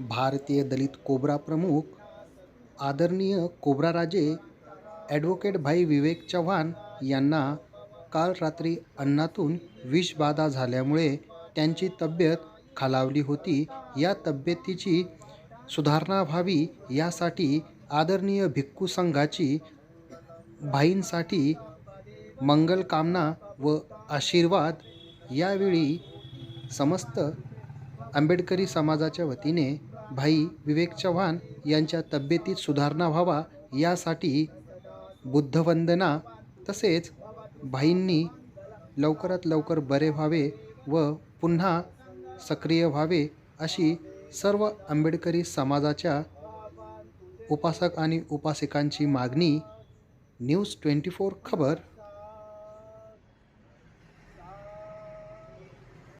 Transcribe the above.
भारतीय दलित कोब्रा प्रमुख आदरणीय कोब्राराजे ॲडव्होकेट भाई विवेक चव्हाण यांना काल रात्री अन्नातून विषबाधा झाल्यामुळे त्यांची तब्येत खालावली होती. या तब्येतीची सुधारणा व्हावी यासाठी आदरणीय भिक्खू संघाची भाईंसाठी मंगलकामना व आशीर्वाद यावेळी समस्त आंबेडकरी समाजाच्या वतीने भाई विवेक चव्हाण यांच्या तब्येतीत सुधारणा व्हावा यासाठी बुद्धवंदना तसेच भाईंनी लवकरात लवकर बरे व्हावे व पुन्हा सक्रिय व्हावे अशी सर्व आंबेडकरी समाजाच्या उपासक आणि उपासिकांची मागणी न्यूज ट्वेंटी फोर खबर